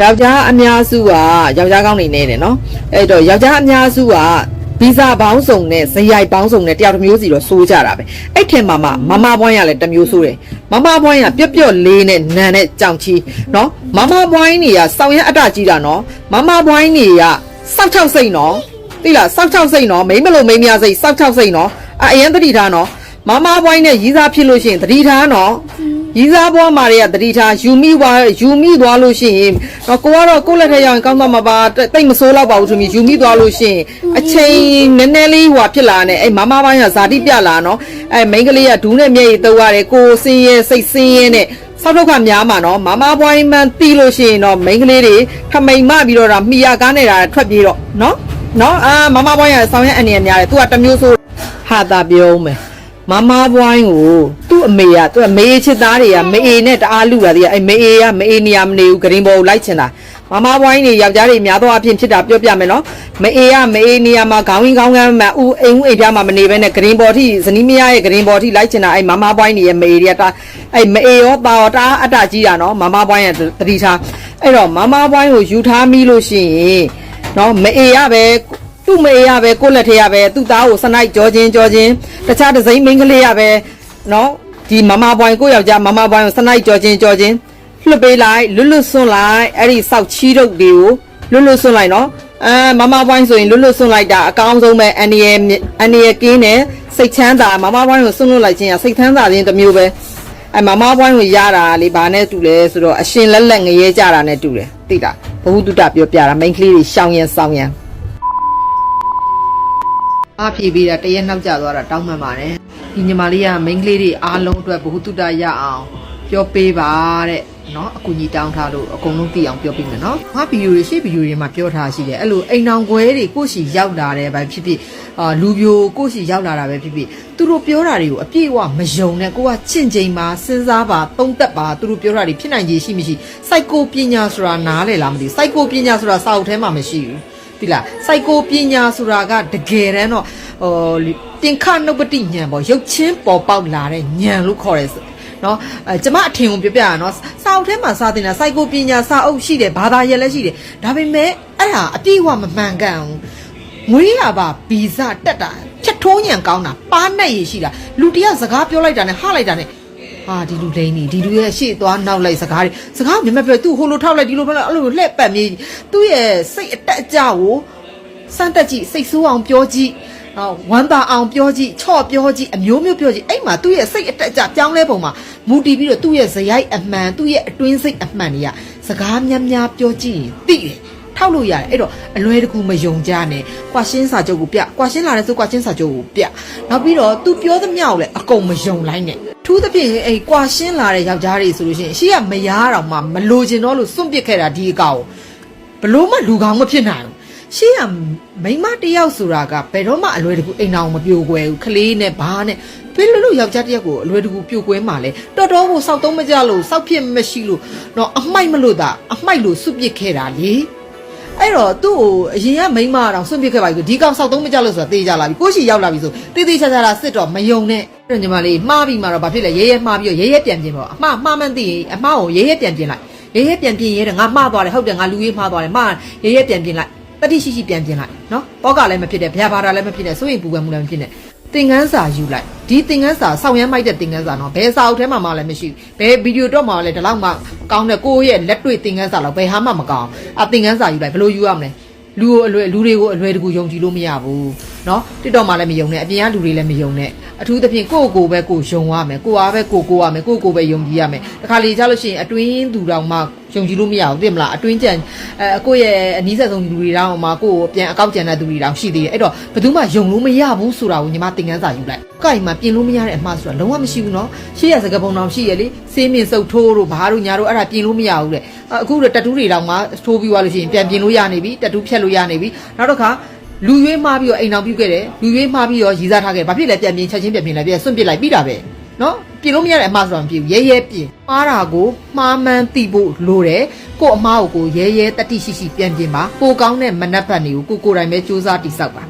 ယောက်ျားအများစုကယောက်ျားကောင်းနေနေတယ်နော်အဲ့တော့ယောက်ျားအများစုကဗီဇပေါင်းစုံနဲ့ဇယိုက်ပေါင်းစုံနဲ့တယောက်တစ်မျိုးစီတော့စိုးကြတာပဲအဲ့ထင်မှာမှမမဘွိုင်းကလည်းတစ်မျိုးစိုးတယ်မမဘွိုင်းကပြက်ပြက်လေးနဲ့နန်နဲ့ကြောင်ချီနော်မမဘွိုင်းတွေကစောင်ရအတကြီးတာနော်မမဘွိုင်းတွေကစောက်ချောက်စိတ်နော်သိလားစောက်ချောက်စိတ်နော်မိမလို့မိမရစိတ်စောက်ချောက်စိတ်နော်အအရင်တတိထားနော်မမဘွိုင်းနဲ့ရီးစားဖြစ်လို့ရှိရင်တတိထားနော် ရီးစားဘွားမာတွေကတတိထားယူမိသွားယူမိသွားလို့ရှိရင်တော့ကိုကတော့ကိုယ့်လက်ထက်ရောက်ရင်ကောင်းတော့မှာပါတိတ်မစိုးတော့ပါဘူးသူမျိုးယူမိသွားလို့ရှိရင်အချိန်နည်းနည်းလေးဟွာဖြစ်လာတယ်အဲ့မမပိုင်းကဇာတိပြလာနော်အဲ့မိန်းကလေးကဒူးနဲ့မျက်ရည်တုပ်ရတယ်ကိုစင်းရဲစိတ်စင်းရဲနဲ့ဆောက်ထုတ်ခများမှာနော်မမဘွိုင်းမှန်တီးလို့ရှိရင်တော့မိန်းကလေးတွေထမိန်မပြီးတော့ဒါမိရကားနေတာထွက်ပြေးတော့နော်နော်အာမမဘွိုင်းကဆောင်းရဲအနေနဲ့များတယ်သူကတစ်မျိုးဆိုဟာတာပြောမယ် မမဘွိုင်းကိုသူ့အမေကသူ့အမေချစ်သားတွေကမေအေနဲ့တအားလူတာတွေကအဲ့မေအေကမေအေနေရာမနေဘူးဂရင်ဘောကိုလိုက်ချင်တာမမဘွိုင်းတွေယောက်ျားတွေများသောအားဖြင့်ဖြစ်တာပြောပြမယ်နော်မေအေကမေအေနေရာမှာခေါင်းရင်းခေါင်းကမ်းမှာဥအိမ်ဦးအိမ်ပြားမှာမနေဘဲနဲ့ဂရင်ဘောထိဇနီးမယားရဲ့ဂရင်ဘောထိလိုက်ချင်တာအဲ့မမဘွိုင်းတွေရဲ့မေအေတွေကတာအဲ့မေအေရောတာရောတအားအတကြီးတာနော်မမဘွိုင်းရဲ့တတိထားအဲ့တော့မမဘွိုင်းကိုယူထားမိလို့ရှိရင်နော်မေအေကပဲ သူ့မေရပဲကိုယ့်လက်ထရပဲသူ့သားကိုစနိုက်ကြောချင်းကြောချင်းတခြားတစ်စိမ့်မိန်းကလေးရပဲနော်ဒီမမဘွိုင်းကိုယ့်ယောက်ျားမမဘွိုင်းကိုစနိုက်ကြောချင်းကြောချင်းလွတ်ပေးလိုက်လွတ်လွတ်ဆွန့်လိုက်အဲ့ဒီစောက်ချီးတုပ်တွေကိုလွတ်လွတ်ဆွန့်လိုက်နော်အဲမမဘွိုင်းဆိုရင်လွတ်လွတ်ဆွန့်လိုက်တာအကောင်းဆုံးပဲအန်ရီယအန်ရီယကင်းနဲ့စိတ်ချမ်းသာမမဘွိုင်းကိုဆွန့်လွတ်လိုက်ခြင်းကစိတ်ချမ်းသာခြင်းတစ်မျိုးပဲအဲမမဘွိုင်းကိုရတာလေဘာနဲ့တူလဲဆိုတော့အရှင်လက်လက်ငရဲကြတာနဲ့တူတယ်သိတာဘဝတုတပြောပြတာမိန်းကလေးတွေရှောင်ရင်ဆောင်ရင် အဖြေပေးတာတရက်နောက်ကျသွားတာတောင်းမှန်ပါတယ်ဒီညီမလေးကမိန်းကလေးတွေအားလုံးအတွက်ဘ ഹു တုတရအောင်ပြောပေးပါတဲ့နော်အကူကြီးတောင်းထားလို့အကုန်လုံးသိအောင်ပြောပေးမယ်နော်ငါဗီဒီယိုတွေရှေ့ဗီဒီယိုတွေမှာပြောထားရှိတယ်အဲ့လိုအိမ်အောင်ခွဲတွေကိုရှိရောက်လာတယ်ဘာဖြစ်ဖြစ်အာလူပြိုကိုရှိရောက်လာတာပဲဖြစ်ဖြစ်သူတို့ပြောတာတွေကိုအပြည့်အဝမယုံနဲ့ကိုကချင့်ချိန်ပါစဉ်းစားပါသုံးသပ်ပါသူတို့ပြောတာတွေဖြစ်နိုင်ခြေရှိမရှိစိုက်ကိုပညာဆိုတာနားလည်လားမသိစိုက်ကိုပညာဆိုတာစာအုပ်ထဲမှာမရှိဘူး ဒီလားစိုက်ကိုပညာဆိုတာကတကယ်တမ်းတော့ဟိုတင်ခနှုတ်ပတိဉာဏ်ပေါ့ရုပ်ချင်းပေါ်ပေါက်လာတဲ့ဉာဏ်လို့ခေါ်တယ်ဆိုနော်အဲကျမအထင်ကိုပြောပြရနော်စာအုပ်ထဲမှာစာသင်တာစိုက်ကိုပညာစာအုပ်ရှိတယ်ဘာသာရပ်လည်းရှိတယ်ဒါပေမဲ့အဲ့ဒါအပြည့်အဝမမှန်ကန်ဘူးငွေရပါဗီဇတက်တာချက်ထိုးညံကောင်းတာပါနဲ့ရရှိတာလူတယောက်စကားပြောလိုက်တာနဲ့ဟလိုက်တာနဲ့ ဟာဒီလူလိမ့်နေဒီလူရဲ့ရှေ့သွားနောက်လိုက်စကားတွေစကားမျက်မှတ်ပြောသူ့ဟိုလိုထောက်လိုက်ဒီလိုပြောလိုက်အဲ့လိုလှည့်ပတ်မြေးသူ့ရဲ့စိတ်အတက်အကျကိုစမ်းတက်ကြည့်စိတ်ဆိုးအောင်ပြောကြည့်နော်ဝမ်းသာအောင်ပြောကြည့်ချော့ပြောကြည့်အမျိုးမျိုးပြောကြည့်အဲ့မှာသူ့ရဲ့စိတ်အတက်အကျပြောင်းလဲပုံမှာမူတည်ပြီးတော့သူ့ရဲ့ဇယိုက်အမှန်သူ့ရဲ့အတွင်းစိတ်အမှန်တွေကစကားများများပြောကြည့်ရင်သိတယ်ထောက်လို့ရတယ်အဲ့တော့အလွဲတကူမယုံကြနဲ့ကွာရှင်းစာချုပ်ကိုပြကွာရှင်းလာတဲ့ဆိုကွာရှင်းစာချုပ်ကိုပြနောက်ပြီးတော့ तू ပြောသမျှကိုလည်းအကုန်မယုံလိုက်နဲ့ ထူးသဖြင့်အဲ့ကွာရှင်းလာတဲ့ယောက်ျားတွေဆိုလို့ရှိရင်ရှေ့ကမယားတော်မှမလိုချင်တော့လို့စွန့်ပစ်ခဲ့တာဒီအကောင်ဘလို့မှလူကောင်းမဖြစ်နိုင်ဘူးရှေ့ကမိန်းမတစ်ယောက်ဆိုတာကဘယ်တော့မှအလွယ်တကူအိမ်အောင်မပြိုကွဲဘူးကလေးနဲ့ဘာနဲ့ဘယ်လိုလို့ယောက်ျားတစ်ယောက်ကိုအလွယ်တကူပြိုကွဲမှလဲတော်တော်ကိုစောက်သုံးမကြလို့စောက်ဖြစ်မရှိလို့တော့အမိုက်မလို့တာအမိုက်လို့စွပစ်ခဲ့တာလေအဲ့တော့သူ့ကိုအရင်ကမိန်းမတော့စွန့်ပစ်ခဲ့ပါပြီဆိုဒီကောင်စောက်သုံးမကြလို့ဆိုတာသိကြလာပြီကိုရှိရောက်လာပြီဆိုတေးသေးချာချာလာစစ်တော့မယုံနဲ့အဲ့ တော့ညီမလေးမှားပြီးမှတော့ဘာဖြစ်လဲရဲရဲမှားပြီးတော့ရဲရဲပြန်ပြင်ပေါ့အမှားမှားမှန်းသိရင်အမှားကိုရဲရဲပြန်ပြင်လိုက်ရဲရဲပြန်ပြင်ရဲတယ်ငါမှားသွားတယ်ဟုတ်တယ်ငါလူရေးမှားသွားတယ်မှားရဲရဲပြန်ပြင်လိုက်တတိရှိရှိပြန်ပြင်လိုက်နော်တောကလည်းမဖြစ်တဲ့ဗျာဘာသာလည်းမဖြစ်တဲ့စိုးရင်ပူပန်မှုလည်းမဖြစ်နဲ့သင်ငန်းစာယူလိုက်ဒီသင်ငန်းစာစောင့်ရမ်းမိုက်တဲ့သင်ငန်းစာနော်ဘယ်စာအုပ်ထဲမှာမှလည်းမရှိဘူးဘယ်ဗီဒီယိုတော့မှလည်းဒီလောက်မှကောင်းတဲ့ကိုယ့်ရဲ့လက်တွေ့သင်ငန်းစာတော့ဘယ်ဟာမှမကောင်းအသင်ငန်းစာယူလိုက်ဘယ်လိုယူရမလဲလူကိုအလွယ်လူတွေကိုအလွယ်တကူယုံကြည်လို့မရဘူး နော်တစ်တော့မှလည်းမယုံနဲ့အပြင်ကလူတွေလည်းမယုံနဲ့အထူးသဖြင့်ကိုယ့်ကိုယ်ပဲကိုယ်ယုံရမယ်ကိုယ်အားပဲကိုယ်ကိုယ်ရမယ်ကိုယ်ကိုယ်ပဲယုံကြည်ရမယ်တခါလေကြလို့ရှိရင်အတွင်းသူတောင်မှယုံကြည်လို့မရဘူးသိမလားအတွင်းကြံအကိုယ့်ရဲ့အနီးဆက်ဆုံးလူတွေတောင်မှကိုယ်ကိုပြန်အကောက်ကြံတဲ့သူတွေတောင်ရှိသေးတယ်အဲ့တော့ဘယ်သူမှယုံလို့မရဘူးဆိုတာကိုညီမသင်ခန်းစာယူလိုက်ကိုယ်မှပြင်လို့မရတဲ့အမှားဆိုတာလုံးဝမရှိဘူးနော်ရှေ့ရစကပုံတောင်ရှိရလေစေးမင်စုပ်ထိုးတို့ဘာတို့ညာတို့အဲ့ဒါပြင်လို့မရဘူးတဲ့အခုတော့တတူးတွေတောင်မှထိုးပြီးသွားလို့ရှိရင်ပြန်ပြင်လို့ရနေပြီတတူးဖြတ်လို့ရနေပြီနောက်တစ်ခါ လူရွေးမှားပြီးတော့အိမ်အောင်ပြုတ်ခဲ့တယ်လူရွေးမှားပြီးတော့ရည်စားထားခဲ့ဘာဖြစ်လဲပြန်ပြင်ချက်ချင်းပြန်ပြင်လိုက်ပြန်စွန့်ပစ်လိုက်ပြီးတာပဲနော်ပြင်လို့မရတဲ့အမှားဆိုတာမဖြစ်ဘူးရဲရဲပြင်မှားတာကိုမှားမှန်းသိဖို့လိုတယ်ကို့အမှားကိုကိုရဲရဲတတိရှိရှိပြန်ပြင်ပါပိုကောင်းတဲ့မနှက်ဖက်တွေကိုကိုကိုယ်တိုင်ပဲစူးစမ်းတိဆောက်ပါ